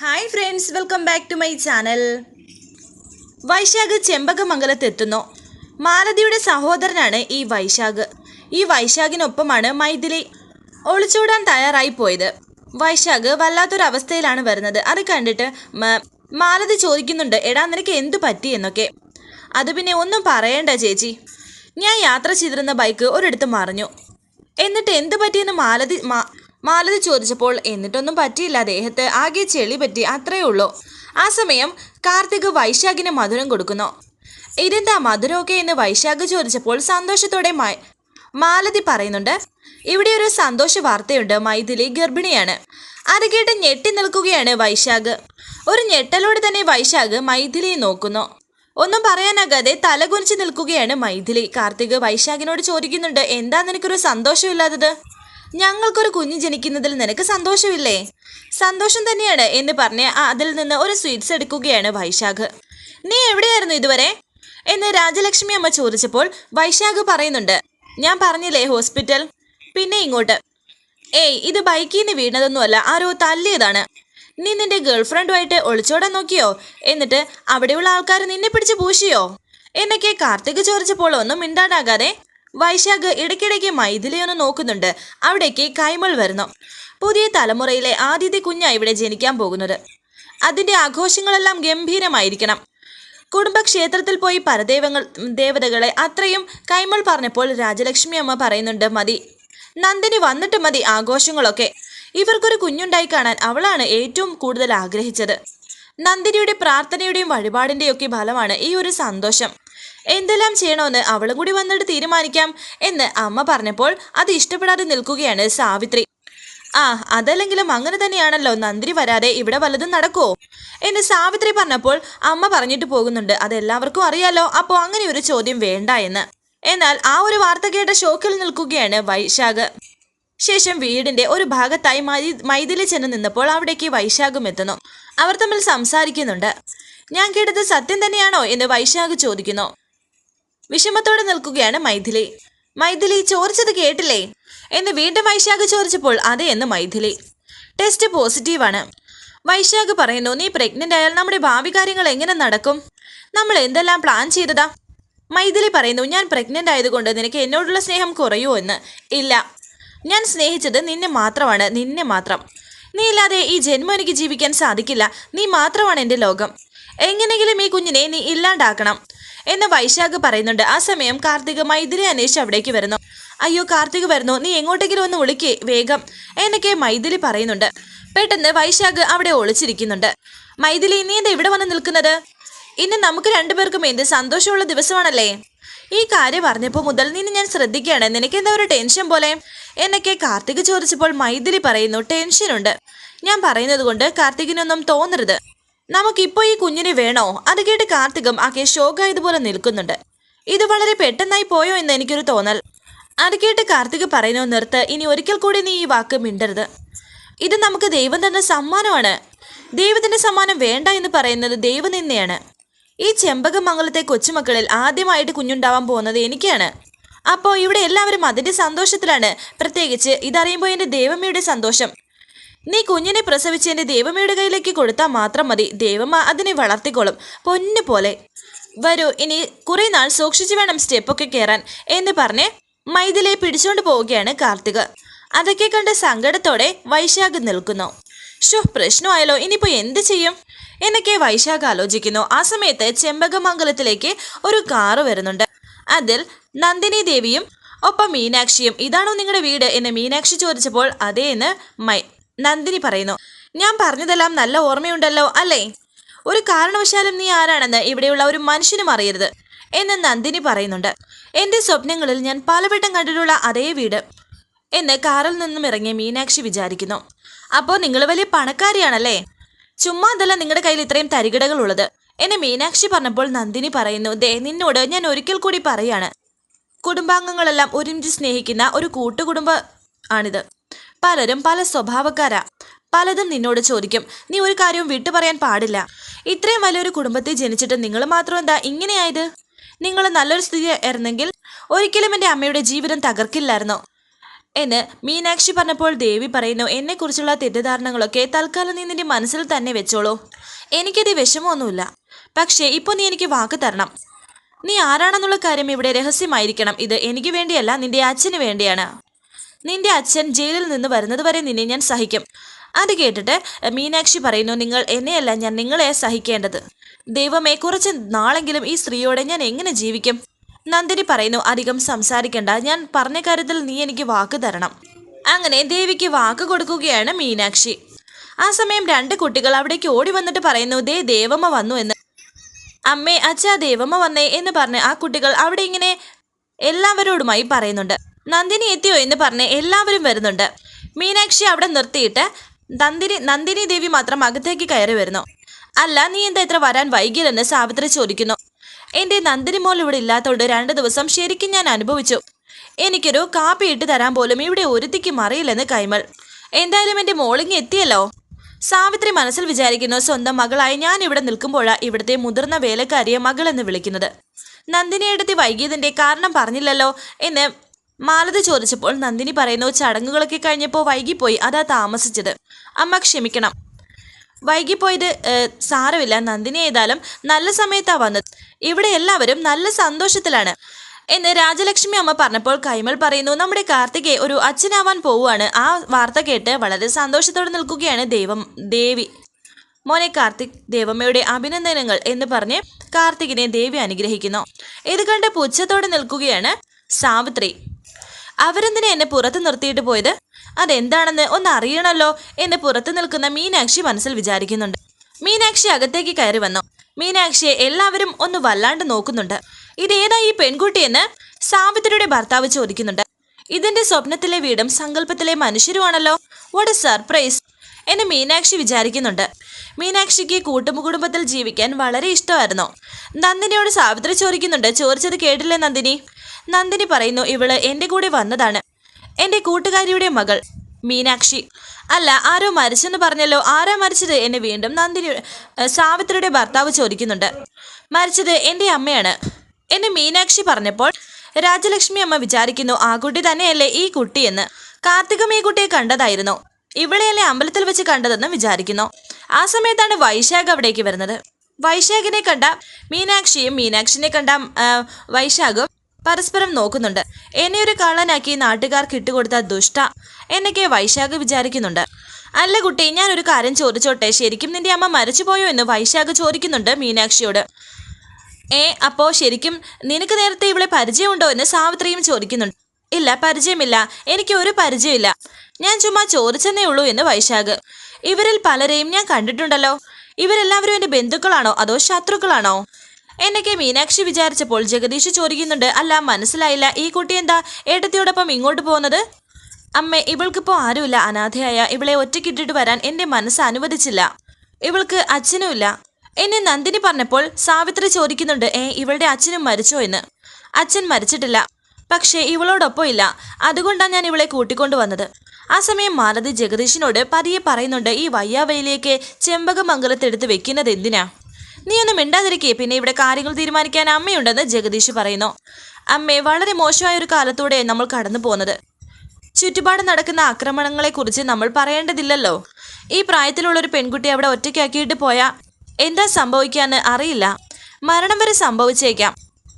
Hi friends welcome back to my channel Vaishakh ചെമ്പകമംഗലത്തെത്തുന്നു. മാലതിയുടെ സഹോദരനാണ് ഈ വൈശാഖ്. ഈ വൈശാഖിനൊപ്പമാണ് മൈഥിലി ഒളിച്ചോടാൻ തയ്യാറായി പോയത്. വൈശാഖ് വല്ലാത്തൊരവസ്ഥയിലാണ് വരുന്നത്. അത് കണ്ടിട്ട് മാലതി ചോദിക്കുന്നുണ്ട് എടാ നിനക്ക് എന്തു പറ്റി? എന്നൊക്കെ. അത് പിന്നെ ഒന്നും പറയണ്ട ചേച്ചി. ഞാൻ യാത്ര ചെയ്തിരുന്ന ബൈക്ക് ഒരിടത്ത് മറിഞ്ഞു. എന്നിട്ട് എന്ത് പറ്റിയെന്ന് മാലതി മാലതി ചോദിച്ചപ്പോൾ എന്നിട്ടൊന്നും പറ്റിയില്ല. ദേഹത്ത് ആകെ ചെളി പറ്റി അത്രയേ ഉള്ളൂ. ആ സമയം കാർത്തിക് വൈശാഖിന് മധുരം കൊടുക്കുന്നു. ഇതെന്താ മധുരമൊക്കെ? എന്ന് വൈശാഖ് ചോദിച്ചപ്പോൾ സന്തോഷത്തോടെ മാലതി പറയുന്നുണ്ട് ഇവിടെ ഒരു സന്തോഷ വാർത്തയുണ്ട്. മൈഥിലി ഗർഭിണിയാണ്. അത് കേട്ട് ഞെട്ടി നിൽക്കുകയാണ് വൈശാഖ്. ഒരു ഞെട്ടലോടെ തന്നെ വൈശാഖ് മൈഥിലിയെ നോക്കുന്നു. ഒന്നും പറയാനാകാതെ തലകുനിച്ച് നിൽക്കുകയാണ് മൈഥിലി. കാർത്തിക് വൈശാഖിനോട് ചോദിക്കുന്നുണ്ട് എന്താ നിനക്കൊരു സന്തോഷമില്ലാത്തത്? ഞങ്ങൾക്കൊരു കുഞ്ഞ് ജനിക്കുന്നതിൽ നിനക്ക് സന്തോഷമില്ലേ? സന്തോഷം തന്നെയാണ് എന്ന് പറഞ്ഞ് അതിൽ നിന്ന് ഒരു സ്വീറ്റ്സ് എടുക്കുകയാണ് വൈശാഖ്. നീ എവിടെയായിരുന്നു ഇതുവരെ? എന്ന് രാജലക്ഷ്മി അമ്മ ചോദിച്ചപ്പോൾ വൈശാഖ് പറയുന്നുണ്ട് ഞാൻ പറഞ്ഞില്ലേ ഹോസ്പിറ്റൽ? പിന്നെ ഇങ്ങോട്ട് ഏയ് ഇത് ബൈക്കിൽ നിന്ന് വീണതൊന്നുമല്ല ആരോ തല്ലിയതാണ്. നീ നിന്റെ ഗേൾഫ്രണ്ടുമായിട്ട് ഒളിച്ചോടാൻ നോക്കിയോ? എന്നിട്ട് അവിടെയുള്ള ആൾക്കാർ നിന്നെ പിടിച്ച് പൂശിയോ? എന്നൊക്കെ കാർത്തിക് ചോദിച്ചപ്പോൾ ഒന്നും മിണ്ടാടാകാതെ വൈശാഖ് ഇടയ്ക്കിടയ്ക്ക് മൈഥിലിയൊന്ന് നോക്കുന്നുണ്ട്. അവിടേക്ക് കൈമൾ വരുന്നു. പുതിയ തലമുറയിലെ ആദ്യത്തെ കുഞ്ഞാണ് ഇവിടെ ജനിക്കാൻ പോകുന്നത്. അതിന്റെ ആഘോഷങ്ങളെല്ലാം ഗംഭീരമായിരിക്കണം. കുടുംബക്ഷേത്രത്തിൽ പോയി പരദേവങ്ങൾ ദേവതകളെ അത്രയും കൈമൾ പറഞ്ഞപ്പോൾ രാജലക്ഷ്മി അമ്മ പറയുന്നുണ്ട് മതി. നന്ദിനി വന്നിട്ട് മതി ആഘോഷങ്ങളൊക്കെ. ഇവർക്കൊരു കുഞ്ഞുണ്ടായി കാണാൻ അവളാണ് ഏറ്റവും കൂടുതൽ ആഗ്രഹിച്ചത്. നന്ദിനിയുടെ പ്രാർത്ഥനയുടെയും വഴിപാടിന്റെയൊക്കെ ഫലമാണ് ഈ ഒരു സന്തോഷം. എന്തെല്ലാം ചെയ്യണമെന്ന് അവളും കൂടി വന്നിട്ട് തീരുമാനിക്കാം എന്ന് അമ്മ പറഞ്ഞപ്പോൾ അത് ഇഷ്ടപ്പെടാതെ നിൽക്കുകയാണ് സാവിത്രി. ആ അതല്ലെങ്കിലും അങ്ങനെ തന്നെയാണല്ലോ നന്ദിനി വരാതെ ഇവിടെ വല്ലതും നടക്കുവോ? എന്ന് സാവിത്രി പറഞ്ഞപ്പോൾ അമ്മ പറഞ്ഞിട്ട് പോകുന്നുണ്ട് അതെല്ലാവർക്കും അറിയാലോ അപ്പോൾ അങ്ങനെ ഒരു ചോദ്യം വേണ്ട എന്ന്. എന്നാൽ ആ ഒരു വാർത്ത കേട്ട ഷോക്കിൽ നിൽക്കുകയാണ് വൈശാഖ്. ശേഷം വീടിന്റെ ഒരു ഭാഗത്തായി മൈ- മൈഥിലി ചെന്ന് നിന്നപ്പോൾ അവിടേക്ക് വൈശാഖും എത്തുന്നു. അവർ തമ്മിൽ സംസാരിക്കുന്നുണ്ട്. ഞാൻ കേട്ടത് സത്യം തന്നെയാണോ? എന്ന് വൈശാഖ് ചോദിക്കുന്നു. വിഷമത്തോടെ നിൽക്കുകയാണ് മൈഥിലി. മൈഥിലി ചോദിച്ചത് കേട്ടില്ലേ? എന്ന് വീണ്ടും വൈശാഖ് ചോദിച്ചപ്പോൾ അതെ എന്ന് മൈഥിലി. ടെസ്റ്റ് പോസിറ്റീവാണ് വൈശാഖ് പറയുന്നു നീ പ്രഗ്നന്റ് ആയാൽ നമ്മുടെ ഭാവി കാര്യങ്ങൾ എങ്ങനെ നടക്കും? നമ്മൾ എന്തെല്ലാം പ്ലാൻ ചെയ്തതാ? മൈഥിലി പറയുന്നു ഞാൻ പ്രഗ്നന്റ് ആയതുകൊണ്ട് നിനക്ക് എന്നോടുള്ള സ്നേഹം കുറയുമോ എന്ന്. ഇല്ല. ഞാൻ സ്നേഹിച്ചത് നിന്നെ മാത്രമാണ് നിന്നെ മാത്രം. നീ ഇല്ലാതെ ഈ ജന്മം എനിക്ക് ജീവിക്കാൻ സാധിക്കില്ല. നീ മാത്രമാണ് എന്റെ ലോകം. എങ്ങനെയെങ്കിലും ഈ കുഞ്ഞിനെ നീ ഇല്ലാണ്ടാക്കണം. എന്ന് വൈശാഖ് പറയുന്നുണ്ട്. ആ സമയം കാർത്തിക മൈഥിലി അന്വേഷിച്ച് അവിടേക്ക് വരുന്നു. അയ്യോ കാർത്തിക് വരുന്നു. നീ എങ്ങോട്ടെങ്കിലും ഒന്ന് വിളിക്കേ വേഗം എന്നൊക്കെ മൈഥിലി പറയുന്നുണ്ട്. പെട്ടെന്ന് വൈശാഖ് അവിടെ ഒളിച്ചിരിക്കുന്നുണ്ട്. മൈഥിലി നീ എന്താ ഇവിടെ വന്ന് നിൽക്കുന്നത്? ഇന്ന് നമുക്ക് രണ്ടുപേർക്കും എന്ത് സന്തോഷമുള്ള ദിവസമാണല്ലേ? ഈ കാര്യം പറഞ്ഞപ്പോൾ മുതൽ നിന്നെ ഞാൻ ശ്രദ്ധിക്കുകയാണ്. നിനക്ക് എന്താ ഒരു ടെൻഷൻ പോലെ? എന്നൊക്കെ കാർത്തിക് ചോദിച്ചപ്പോൾ മൈഥിലി പറയുന്നു ടെൻഷനുണ്ട്. ഞാൻ പറയുന്നത് കൊണ്ട് കാർത്തികിനൊന്നും തോന്നരുത്. നമുക്കിപ്പോൾ ഈ കുഞ്ഞിനെ വേണോ? അത് കേട്ട് കാർത്തികം ആകെ ഷോക്കായതുപോലെ നിൽക്കുന്നുണ്ട്. ഇത് വളരെ പെട്ടെന്നായി പോയോ എന്ന് എനിക്കൊരു തോന്നൽ. അത് കേട്ട് കാർത്തിക് പറയുന്നു നിർത്ത്. ഇനി ഒരിക്കൽ കൂടി നീ ഈ വാക്ക് മിണ്ടരുത്. ഇത് നമുക്ക് ദൈവം തന്ന സമ്മാനമാണ്. ദൈവത്തിന്റെ സമ്മാനം വേണ്ട എന്ന് പറയുന്നത് ദൈവനിന്ദയാണ് ഈ ചെമ്പകമംഗലത്തെ കൊച്ചുമക്കളിൽ ആദ്യമായിട്ട് കുഞ്ഞുണ്ടാവാൻ പോകുന്നത് എനിക്കാണ്. അപ്പോൾ ഇവിടെ എല്ലാവരും അതിന്റെ സന്തോഷത്തിലാണ്. പ്രത്യേകിച്ച് ഇതറിയുമ്പോൾ എന്റെ ദേവമ്മയുടെ സന്തോഷം. നീ കുഞ്ഞിനെ പ്രസവിച്ച് എന്റെ ദേവമ്മയുടെ കയ്യിലേക്ക് കൊടുത്താൽ മാത്രം മതി. ദേവമ്മ അതിനെ വളർത്തിക്കോളും. പൊന്നു പോലെ. വരൂ ഇനി കുറെ നാൾ സൂക്ഷിച്ചു വേണം സ്റ്റെപ്പൊക്കെ കയറാൻ എന്ന് പറഞ്ഞ് മൈഥിലെ പിടിച്ചുകൊണ്ട് പോവുകയാണ് കാർത്തിക്. അതൊക്കെ കണ്ട് സങ്കടത്തോടെ വൈശാഖ് നിൽക്കുന്നു. ഷോ പ്രശ്നമായാലോ ഇനിയിപ്പോ എന്ത് ചെയ്യും? എന്നൊക്കെ വൈശാഖ് ആലോചിക്കുന്നു. ആ സമയത്ത് ചെമ്പകമംഗലത്തിലേക്ക് ഒരു കാറ് വരുന്നുണ്ട്. അതിൽ നന്ദിനി ദേവിയും ഒപ്പം മീനാക്ഷിയും. ഇതാണോ നിങ്ങളുടെ വീട്? എന്ന് മീനാക്ഷി ചോദിച്ചപ്പോൾ അതേ എന്ന് മൈ നന്ദിനി പറയുന്നു. ഞാൻ പറഞ്ഞതെല്ലാം നല്ല ഓർമ്മയുണ്ടല്ലോ അല്ലേ? ഒരു കാരണവശാലും നീ ആരാണെന്ന് ഇവിടെയുള്ള ഒരു മനുഷ്യനും അറിയരുത് എന്ന് നന്ദിനി പറയുന്നുണ്ട്. എന്റെ സ്വപ്നങ്ങളിൽ ഞാൻ പലവട്ടം കണ്ടിട്ടുള്ള അതേ വീട് എന്ന് കാറിൽ നിന്നും ഇറങ്ങിയ മീനാക്ഷി വിചാരിക്കുന്നു. അപ്പോൾ നിങ്ങൾ വലിയ പണക്കാരിയാണല്ലേ? ചുമ്മാ അതല്ല നിങ്ങളുടെ കയ്യിൽ ഇത്രയും തരികിടകൾ ഉള്ളത് എന്നെ മീനാക്ഷി പറഞ്ഞപ്പോൾ നന്ദിനി പറയുന്നു ദേ നിന്നോട് ഞാൻ ഒരിക്കൽ കൂടി പറയാണ്. കുടുംബാംഗങ്ങളെല്ലാം ഒരുമിച്ച് സ്നേഹിക്കുന്ന ഒരു കൂട്ടുകുടുംബ ആണിത്. പലരും പല സ്വഭാവക്കാരാ. പലതും നിന്നോട് ചോദിക്കും. നീ ഒരു കാര്യവും വിട്ടു പറയാൻ പാടില്ല. ഇത്രയും വലിയൊരു കുടുംബത്തിൽ ജനിച്ചിട്ട് നിങ്ങൾ മാത്രം എന്താ ഇങ്ങനെയായത്? നിങ്ങൾ നല്ലൊരു സ്ഥിതി ആയിരുന്നെങ്കിൽ ഒരിക്കലും എന്റെ അമ്മയുടെ ജീവിതം തകർക്കില്ലായിരുന്നു? എന്ന് മീനാക്ഷി പറഞ്ഞപ്പോൾ ദേവി പറയുന്നു എന്നെക്കുറിച്ചുള്ള തെറ്റിദ്ധാരണകളൊക്കെ തൽക്കാലം നീ നിന്റെ മനസ്സിൽ തന്നെ വെച്ചോളൂ. എനിക്കത് വിഷമമൊന്നുമില്ല. പക്ഷേ ഇപ്പോൾ നീ എനിക്ക് വാക്ക് തരണം. നീ ആരാണെന്നുള്ള കാര്യം ഇവിടെ രഹസ്യമായിരിക്കണം. ഇത് എനിക്ക് വേണ്ടിയല്ല നിന്റെ അച്ഛന് വേണ്ടിയാണ്. നിന്റെ അച്ഛൻ ജയിലിൽ നിന്ന് വരുന്നത് വരെ നിന്നെ ഞാൻ സഹിക്കും. അത് കേട്ടിട്ട് മീനാക്ഷി പറയുന്നു നിങ്ങൾ എന്നെയല്ല ഞാൻ നിങ്ങളെ സഹിക്കേണ്ടത്. ദൈവമേ കുറച്ച് നാളെങ്കിലും ഈ സ്ത്രീയോടെ ഞാൻ എങ്ങനെ ജീവിക്കും? നന്ദിനി പറയുന്നു അധികം സംസാരിക്കണ്ട. ഞാൻ പറഞ്ഞ കാര്യത്തിൽ നീ എനിക്ക് വാക്ക് തരണം. അങ്ങനെ ദേവിക്ക് വാക്ക് കൊടുക്കുകയാണ് മീനാക്ഷി. ആ സമയം രണ്ട് കുട്ടികൾ അവിടേക്ക് ഓടി വന്നിട്ട് പറയുന്നു ദേ ദേവമ്മ വന്നു എന്ന്. അമ്മേ അച്ഛാ ദേവമ്മ വന്നേ എന്ന് പറഞ്ഞ് ആ കുട്ടികൾ അവിടെ ഇങ്ങനെ എല്ലാവരോടുമായി പറയുന്നുണ്ട്. നന്ദിനി എത്തിയോ എന്ന് പറഞ്ഞ് എല്ലാവരും വരുന്നുണ്ട്. മീനാക്ഷി അവിടെ നിർത്തിയിട്ട് നന്ദിനി നന്ദിനി ദേവി മാത്രം അകത്തേക്ക് കയറി വരുന്നു. അല്ല നീ എന്താ ഇത്ര വരാൻ വൈകിയതെന്ന് സാവിത്രി ചോദിക്കുന്നു. എന്റെ നന്ദിനി മോൾ ഇവിടെ ഇല്ലാത്തതുകൊണ്ട് രണ്ട് ദിവസം ശരിക്കും ഞാൻ അനുഭവിച്ചു. എനിക്കൊരു കാപ്പി ഇട്ട് തരാൻ പോലും ഇവിടെ ഒരുത്തിക്ക് മറിയില്ലെന്ന് കൈമൾ. എന്തായാലും എന്റെ മോളിങ് എത്തിയല്ലോ? സാവിത്രി മനസ്സിൽ വിചാരിക്കുന്നു സ്വന്തം മകളായി ഞാൻ ഇവിടെ നിൽക്കുമ്പോഴാണ് ഇവിടുത്തെ മുതിർന്ന വേലക്കാരിയെ മകളെന്ന് വിളിക്കുന്നത്. നന്ദിനിയെടുത്തി വൈകിയതിന്റെ കാരണം പറഞ്ഞില്ലല്ലോ എന്ന് മാലതി ചോദിച്ചപ്പോൾ നന്ദിനി പറയുന്നു ചടങ്ങുകളൊക്കെ കഴിഞ്ഞപ്പോൾ വൈകിപ്പോയി. അതാ താമസിച്ചത്. അമ്മ ക്ഷമിക്കണം. വൈകിപ്പോയത് സാരമില്ല. നന്ദിനി ഏതായാലും നല്ല സമയത്താ വന്നത്. ഇവിടെ എല്ലാവരും നല്ല സന്തോഷത്തിലാണ്. എന്ന് രാജലക്ഷ്മി അമ്മ പറഞ്ഞപ്പോൾ കൈമൾ പറയുന്നു നമ്മുടെ കാർത്തികെ ഒരു അച്ഛനാവാൻ പോവുകയാണ്. ആ വാർത്ത കേട്ട് വളരെ സന്തോഷത്തോടെ നിൽക്കുകയാണ് ദൈവം ദേവി. മോനെ കാർത്തിക് ദേവമ്മയുടെ അഭിനന്ദനങ്ങൾ എന്ന് പറഞ്ഞ് കാർത്തികിനെ ദേവി അനുഗ്രഹിക്കുന്നു. ഇത് കണ്ട് പുച്ഛത്തോടെ നിൽക്കുകയാണ് സാവിത്രി. അവരെന്തിനാ എന്നെ പുറത്ത് നിർത്തിയിട്ട് പോയത്? അതെന്താണെന്ന് ഒന്ന് അറിയണല്ലോ എന്ന് പുറത്തു നിൽക്കുന്ന മീനാക്ഷി മനസ്സിൽ വിചാരിക്കുന്നുണ്ട്. മീനാക്ഷി അകത്തേക്ക് കയറി വന്നു. മീനാക്ഷിയെ എല്ലാവരും ഒന്ന് വല്ലാണ്ട് നോക്കുന്നുണ്ട്. ഇതേതാ ഈ പെൺകുട്ടിയെന്ന് സാവിത്രിയുടെ ഭർത്താവ് ചോദിക്കുന്നുണ്ട്. ഇതിന്റെ സ്വപ്നത്തിലെ വീടും സങ്കല്പത്തിലെ മനുഷ്യരുമാണല്ലോ. വാട്ട് എ സർപ്രൈസ് എന്ന് മീനാക്ഷി വിചാരിക്കുന്നുണ്ട്. മീനാക്ഷിക്ക് കൂട്ടുകുടുംബത്തിൽ ജീവിക്കാൻ വളരെ ഇഷ്ടമായിരുന്നു. നന്ദിനിയോട് സാവിത്രി ചോദിക്കുന്നുണ്ട് ചോദിച്ചത് കേട്ടില്ലേ നന്ദിനി? നന്ദിനി പറയുന്നു ഇവൾ എന്റെ കൂടെ വന്നതാണ്. എന്റെ കൂട്ടുകാരിയുടെ മകൾ മീനാക്ഷി. അല്ല ആരോ മരിച്ചെന്ന് പറഞ്ഞല്ലോ. ആരാ മരിച്ചത്? എന്ന് വീണ്ടും നന്ദിനി സാവിത്രിയുടെ ഭർത്താവ് ചോദിക്കുന്നുണ്ട്. മരിച്ചത് എന്റെ അമ്മയാണ്. എന്നെ മീനാക്ഷി പറഞ്ഞപ്പോൾ രാജലക്ഷ്മി അമ്മ വിചാരിക്കുന്നു ആ കുട്ടി തന്നെയല്ലേ ഈ കുട്ടിയെന്ന് കാർത്തികം ഈ കുട്ടിയെ കണ്ടതായിരുന്നു. ഇവിടെയല്ലേ അമ്പലത്തിൽ വെച്ച് കണ്ടതെന്ന് വിചാരിക്കുന്നു. ആ സമയത്താണ് വൈശാഖ് അവിടേക്ക് വരുന്നത്. വൈശാഖിനെ കണ്ട മീനാക്ഷിയും മീനാക്ഷിനെ കണ്ട വൈശാഖും പരസ്പരം നോക്കുന്നുണ്ട്. എന്നെ ഒരു കള്ളനാക്കി നാട്ടുകാർക്ക് ഇട്ടുകൊടുത്ത ദുഷ്ട എന്നൊക്കെ വൈശാഖ് വിചാരിക്കുന്നുണ്ട്. അല്ല കുട്ടി ഞാൻ ഒരു കാര്യം ചോദിച്ചോട്ടെ? ശരിക്കും നിന്റെ അമ്മ മരിച്ചുപോയോ എന്ന് വൈശാഖ് ചോദിക്കുന്നുണ്ട് മീനാക്ഷിയോട്. ഏ അപ്പോ ശരിക്കും നിനക്ക് നേരത്തെ ഇവളെ പരിചയമുണ്ടോ എന്ന് സാവിത്രിയും ചോദിക്കുന്നുണ്ട്. ഇല്ല പരിചയമില്ല. എനിക്ക് ഒരു പരിചയമില്ല. ഞാൻ ചുമ്മാ ചോദിച്ചെന്നേ ഉള്ളൂ എന്ന് വൈശാഖ്. ഇവരിൽ പലരെയും ഞാൻ കണ്ടിട്ടുണ്ടല്ലോ. ഇവരെല്ലാവരും എന്റെ ബന്ധുക്കളാണോ? അതോ ശത്രുക്കളാണോ? എന്നൊക്കെ മീനാക്ഷി വിചാരിച്ചപ്പോൾ ജഗദീഷ് ചോദിക്കുന്നുണ്ട് അല്ല മനസ്സിലായില്ല. ഈ കുട്ടി എന്താ ഏട്ടത്തിയോടൊപ്പം ഇങ്ങോട്ട് പോകുന്നത്? അമ്മേ ഇവൾക്കിപ്പോൾ ആരുമില്ല. അനാഥയായ ഇവളെ ഒറ്റക്കിട്ടിട്ട് വരാൻ എന്റെ മനസ്സ് അനുവദിച്ചില്ല. ഇവൾക്ക് അച്ഛനുമില്ല എന്നെ നന്ദിനി പറഞ്ഞപ്പോൾ സാവിത്രി ചോദിക്കുന്നുണ്ട് ഏ ഇവളുടെ അച്ഛനും മരിച്ചോ എന്ന്? അച്ഛൻ മരിച്ചിട്ടില്ല. പക്ഷേ ഇവളോടൊപ്പം ഇല്ല. അതുകൊണ്ടാണ് ഞാൻ ഇവളെ കൂട്ടിക്കൊണ്ടു വന്നത്. ആ സമയം മാലതി ജഗദീഷിനോട് പതിയെ പറയുന്നുണ്ട് ഈ വയ്യാവയിലേക്ക് ചെമ്പകമംഗലത്തെടുത്ത് വെക്കുന്നത് എന്തിനാ? നീ ഒന്നും മിണ്ടാതിരിക്കേ. പിന്നെ ഇവിടെ കാര്യങ്ങൾ തീരുമാനിക്കാൻ അമ്മയുണ്ടെന്ന് ജഗദീഷ് പറയുന്നു. അമ്മേ വളരെ മോശമായ ഒരു കാലത്തൂടെ നമ്മൾ കടന്നു പോകുന്നത് ചുറ്റുപാട് നടക്കുന്ന ആക്രമണങ്ങളെക്കുറിച്ച് നമ്മൾ പറയേണ്ടതില്ലല്ലോ. ഈ പ്രായത്തിലുള്ള ഒരു പെൺകുട്ടി അവിടെ ഒറ്റയ്ക്കാക്കിയിട്ട് പോയാൽ എന്താ സംഭവിക്കാന്ന് അറിയില്ല. മരണം വരെ സംഭവിച്ചേക്കാം.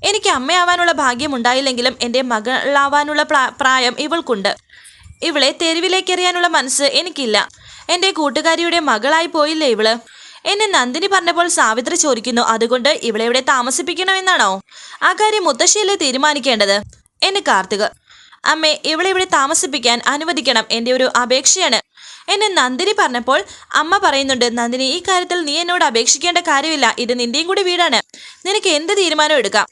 എനിക്ക് അമ്മയാവാനുള്ള ഭാഗ്യം ഉണ്ടായില്ലെങ്കിലും എന്റെ മകളാവാനുള്ള പ്രായം ഇവൾക്കുണ്ട്. ഇവളെ തെരുവിലേക്കെറിയാനുള്ള മനസ്സ് എനിക്കില്ല. എന്റെ കൂട്ടുകാരിയുടെ മകളായി പോയില്ലേ ഇവൾ? എന്നെ നന്ദിനി പറഞ്ഞപ്പോൾ സാവിത്രി ചോദിക്കുന്നു അതുകൊണ്ട് ഇവിടെ ഇവിടെ താമസിപ്പിക്കണമെന്നാണോ? ആ കാര്യം മുത്തശ്ശിയല്ലേ തീരുമാനിക്കേണ്ടത്? എന്നെ കാർത്തിക് അമ്മേ ഇവിടെ ഇവിടെ താമസിപ്പിക്കാൻ അനുവദിക്കണം. എന്റെ ഒരു അപേക്ഷയാണ്. എന്നെ നന്ദിനി പറഞ്ഞപ്പോൾ അമ്മ പറയുന്നുണ്ട് നന്ദിനി ഈ കാര്യത്തിൽ നീ എന്നോട് അപേക്ഷിക്കേണ്ട കാര്യമില്ല. ഇത് നിന്റെയും കൂടി വീടാണ്. നിനക്ക് എന്ത് തീരുമാനം എടുക്കാം?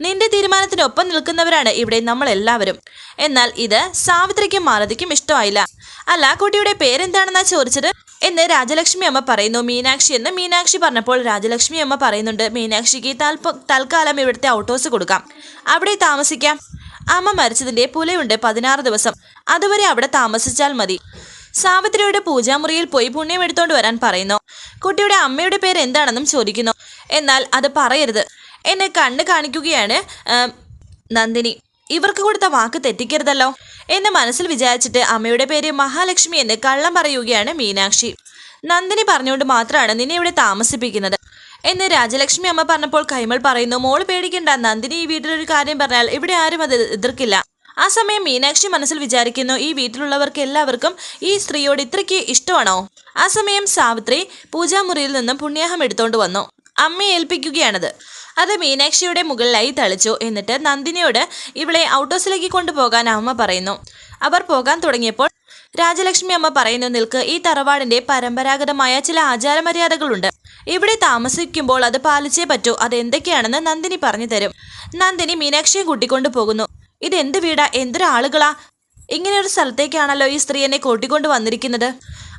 നിന്റെ തീരുമാനത്തിനൊപ്പം നിൽക്കുന്നവരാണ് ഇവിടെ നമ്മൾ എല്ലാവരും എന്നാൽ ഇത് സാവിത്രിക്കും മാലതിക്കും ഇഷ്ടമായില്ല. അല്ല കുട്ടിയുടെ പേരെന്താണെന്നാ ചോദിച്ചത്? എന്ന് രാജലക്ഷ്മി അമ്മ പറയുന്നു. മീനാക്ഷി എന്ന് മീനാക്ഷി പറഞ്ഞപ്പോൾ രാജലക്ഷ്മി അമ്മ പറയുന്നുണ്ട് മീനാക്ഷിക്ക് തൽക്കാലം ഇവിടുത്തെ ഔട്ട് ഹൗസ് കൊടുക്കാം. അവിടെ താമസിക്കാം. അമ്മ മരിച്ചതിന്റെ പുലയുണ്ട് പതിനാറ് ദിവസം. അതുവരെ അവിടെ താമസിച്ചാൽ മതി. സാവിത്രിയുടെ പൂജാമുറിയിൽ പോയി പുണ്യം എടുത്തോണ്ട് വരാൻ പറയുന്നു. കുട്ടിയുടെ അമ്മയുടെ പേര് എന്താണെന്നും ചോദിക്കുന്നു. എന്നാൽ അത് പറയരുത്. എന്നെ കണ്ണ് കാണിക്കുകയാണ് നന്ദിനി. ഇവർക്ക് കൊടുത്ത വാക്ക് തെറ്റിക്കരുതല്ലോ എന്ന് മനസ്സിൽ വിചാരിച്ചിട്ട് അമ്മയുടെ പേര് മഹാലക്ഷ്മി എന്ന് കള്ളം പറയുകയാണ് മീനാക്ഷി. നന്ദിനി പറഞ്ഞുകൊണ്ട് മാത്രമാണ് നിന്നെ ഇവിടെ താമസിപ്പിക്കുന്നത് എന്ന് രാജലക്ഷ്മി അമ്മ പറഞ്ഞപ്പോൾ കൈമൾ പറയുന്നു മോൾ പേടിക്കണ്ട നന്ദിനി ഈ വീട്ടിലൊരു കാര്യം പറഞ്ഞാൽ ഇവിടെ ആരും അത് എതിർക്കില്ല. ആ സമയം മീനാക്ഷി മനസ്സിൽ വിചാരിക്കുന്നു ഈ വീട്ടിലുള്ളവർക്ക് എല്ലാവർക്കും ഈ സ്ത്രീയോട് ഇത്രയ്ക്ക് ഇഷ്ടമാണോ? ആ സമയം സാവിത്രി പൂജാമുറിയിൽ നിന്നും പുണ്യാഹം എടുത്തോണ്ട് വന്നു. അമ്മയെ ഏൽപ്പിക്കുകയാണത്. അത് മീനാക്ഷിയുടെ മുകളിലായി തളിച്ചു. എന്നിട്ട് നന്ദിനിയോട് ഇവളെ ഔട്ട് ഹൗസിലേക്ക് കൊണ്ടുപോകാൻ അമ്മ പറയുന്നു. അവർ പോകാൻ തുടങ്ങിയപ്പോൾ രാജലക്ഷ്മി അമ്മ പറയുന്നു നിൽക്ക്. ഈ തറവാടിന്റെ പരമ്പരാഗതമായ ചില ആചാരമര്യാദകളുണ്ട്. ഇവിടെ താമസിക്കുമ്പോൾ അത് പാലിച്ചേ പറ്റൂ. അത് എന്തൊക്കെയാണെന്ന് നന്ദിനി പറഞ്ഞു തരും. നന്ദിനി മീനാക്ഷിയെ കൂട്ടിക്കൊണ്ടു പോകുന്നു. ഇത് എന്ത് വീടാ? എന്തൊരു ആളുകളാ? ഇങ്ങനെ ഒരു സ്ഥലത്തേക്കാണല്ലോ ഈ സ്ത്രീ എന്നെ കൂട്ടിക്കൊണ്ട് വന്നിരിക്കുന്നത്.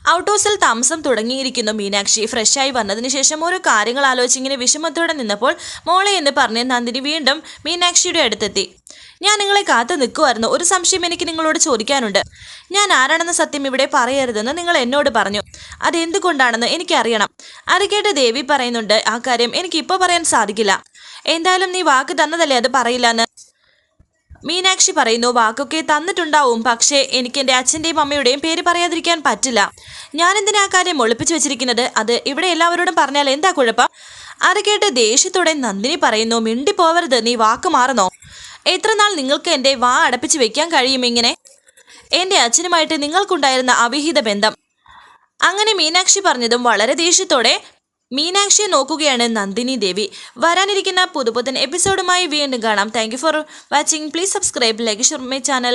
ഔട്ട് ഹൗസിൽ താമസം തുടങ്ങിയിരിക്കുന്നു മീനാക്ഷി. ഫ്രഷായി വന്നതിന് ശേഷം ഓരോ കാര്യങ്ങൾ ആലോചിച്ച് ഇങ്ങനെ വിഷമത്തോടെ നിന്നപ്പോൾ മോളെ എന്ന് പറഞ്ഞ് നന്ദിനി വീണ്ടും മീനാക്ഷിയുടെ അടുത്തെത്തി. ഞാൻ നിങ്ങളെ കാത്തു നിൽക്കുമായിരുന്നു ഒരു സംശയം എനിക്ക് നിങ്ങളോട് ചോദിക്കാനുണ്ട്. ഞാൻ ആരാണെന്ന സത്യം ഇവിടെ പറയരുതെന്ന് നിങ്ങൾ എന്നോട് പറഞ്ഞു. അതെന്തുകൊണ്ടാണെന്ന് എനിക്കറിയണം. അത് കേട്ട് ദേവി പറയുന്നുണ്ട് ആ കാര്യം എനിക്കിപ്പോൾ പറയാൻ സാധിക്കില്ല. എന്തായാലും നീ വാക്ക് തന്നതല്ലേ അത് പറയില്ലെന്ന്? മീനാക്ഷി പറയുന്നു വാക്കൊക്കെ തന്നിട്ടുണ്ടാവും പക്ഷേ എനിക്ക് എന്റെ അച്ഛന്റെയും അമ്മയുടെയും പേര് പറയാതിരിക്കാൻ പറ്റില്ല. ഞാൻ എന്തിനാ കാര്യം ഒളിപ്പിച്ചു വെച്ചിരിക്കുന്നത്? അത് ഇവിടെ എല്ലാവരോടും പറഞ്ഞാൽ എന്താ കുഴപ്പം? അത് കേട്ട് ദേഷ്യത്തോടെ നന്ദിനി പറയുന്നു മിണ്ടി പോവരുത് നീ വാക്ക് മാറുന്നോ? എത്ര നാൾ നിങ്ങൾക്ക് എന്റെ വാ അടപ്പിച്ച് വെക്കാൻ കഴിയും ഇങ്ങനെ? എന്റെ അച്ഛനുമായിട്ട് നിങ്ങൾക്കുണ്ടായിരുന്ന അവിഹിത ബന്ധം. അങ്ങനെ മീനാക്ഷി പറഞ്ഞതും വളരെ ദേഷ്യത്തോടെ മീനാക്ഷിയെ നോക്കുകയാണ് നന്ദിനി ദേവി. വരാനിരിക്കുന്ന പുതുപുത്തൻ എപ്പിസോഡുമായി വീണ്ടും കാണാം. Thank for watching please subscribe like share my channel